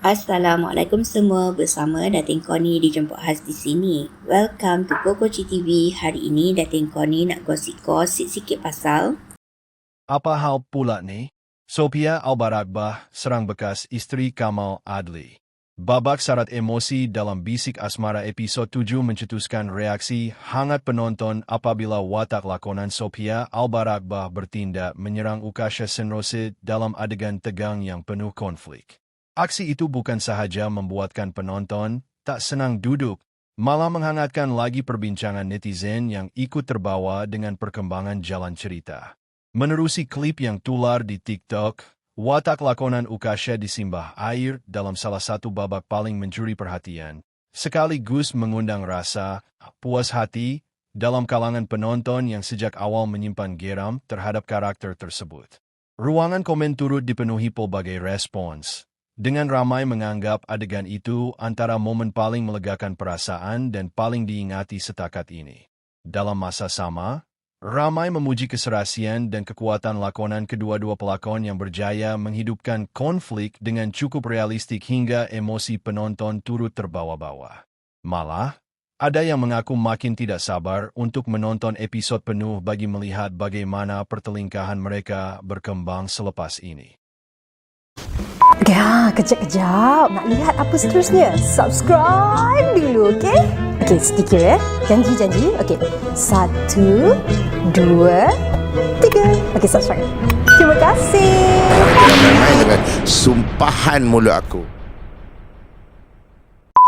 Assalamualaikum semua bersama Datin Koni dijemput khas di sini. Welcome to Kokoci TV. Hari ini Datin Koni nak gosip-gosip sikit pasal Apa hal pula ni? Sophia Albarakbah serang bekas isteri Kamal Adli. Babak syarat emosi dalam Bisik Asmara episod 7 mencetuskan reaksi hangat penonton apabila watak lakonan Sophia Albarakbah bertindak menyerang Ukasha Senrose dalam adegan tegang yang penuh konflik. Aksi itu bukan sahaja membuatkan penonton tak senang duduk, malah menghangatkan lagi perbincangan netizen yang ikut terbawa dengan perkembangan jalan cerita. Menerusi klip yang tular di TikTok, watak lakonan Ukasha disimbah air dalam salah satu babak paling mencuri perhatian, sekaligus mengundang rasa puas hati dalam kalangan penonton yang sejak awal menyimpan geram terhadap karakter tersebut. Ruangan komen turut dipenuhi pelbagai respons, dengan ramai menganggap adegan itu antara momen paling melegakan perasaan dan paling diingati setakat ini. Dalam masa sama, ramai memuji keserasian dan kekuatan lakonan kedua-dua pelakon yang berjaya menghidupkan konflik dengan cukup realistik hingga emosi penonton turut terbawa-bawa. Malah, ada yang mengaku makin tidak sabar untuk menonton episod penuh bagi melihat bagaimana pertelingkahan mereka berkembang selepas ini. Ya, kejap-kejap. Nak lihat apa seterusnya? Subscribe dulu, okey? Okey, sedikit ya. Janji-janji. Okey. Satu, dua, tiga. Okey, subscribe. Terima kasih. Dengan sumpahan mulut aku.